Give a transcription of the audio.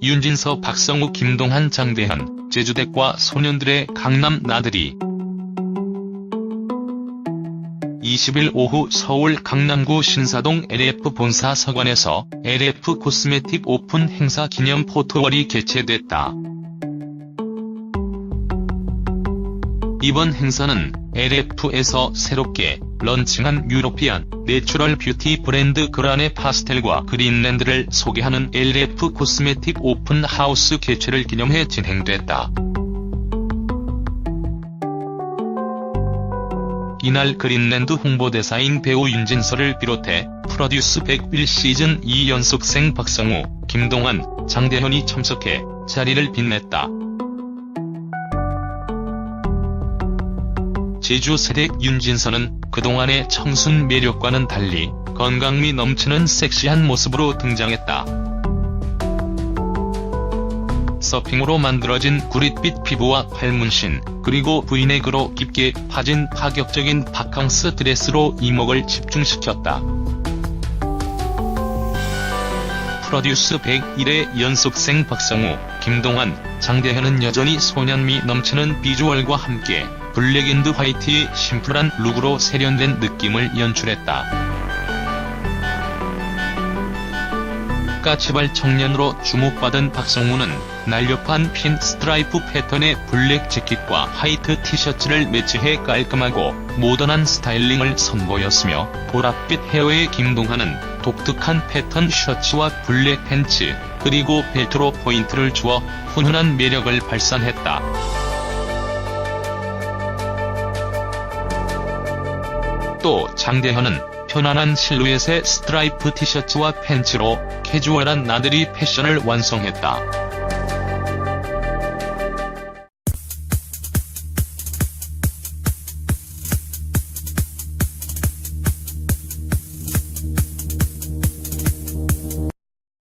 윤진서, 박성우, 김동한, 장대현, 제주대과 소년들의 강남 나들이 20일 오후 서울 강남구 신사동 LF 본사 서관에서 LF 코스메틱 오픈 행사 기념 포토월이 개최됐다. 이번 행사는 LF에서 새롭게 런칭한 유로피안 내추럴 뷰티 브랜드 그란의 파스텔과 그린랜드를 소개하는 LF 코스메틱 오픈 하우스 개최를 기념해 진행됐다. 이날 그린랜드 홍보대사인 배우 윤진서를 비롯해 프로듀스 101 시즌 2 연속생 박성우, 김동완, 장대현이 참석해 자리를 빛냈다. 제주 세댁 윤진서는 그동안의 청순 매력과는 달리 건강미 넘치는 섹시한 모습으로 등장했다. 서핑으로 만들어진 구릿빛 피부와 활문신, 그리고 브이넥으로 깊게 파진 파격적인 바캉스 드레스로 이목을 집중시켰다. 프로듀스 101의 연속생 박성우, 김동완, 장대현은 여전히 소년미 넘치는 비주얼과 함께 블랙 앤드 화이트의 심플한 룩으로 세련된 느낌을 연출했다. 까치발 청년으로 주목받은 박성우는 날렵한 핀 스트라이프 패턴의 블랙 재킷과 화이트 티셔츠를 매치해 깔끔하고 모던한 스타일링을 선보였으며 보랏빛 헤어의 김동한은 독특한 패턴 셔츠와 블랙 팬츠, 그리고 벨트로 포인트를 주어 훈훈한 매력을 발산했다. 또 장대현은 편안한 실루엣의 스트라이프 티셔츠와 팬츠로 캐주얼한 나들이 패션을 완성했다.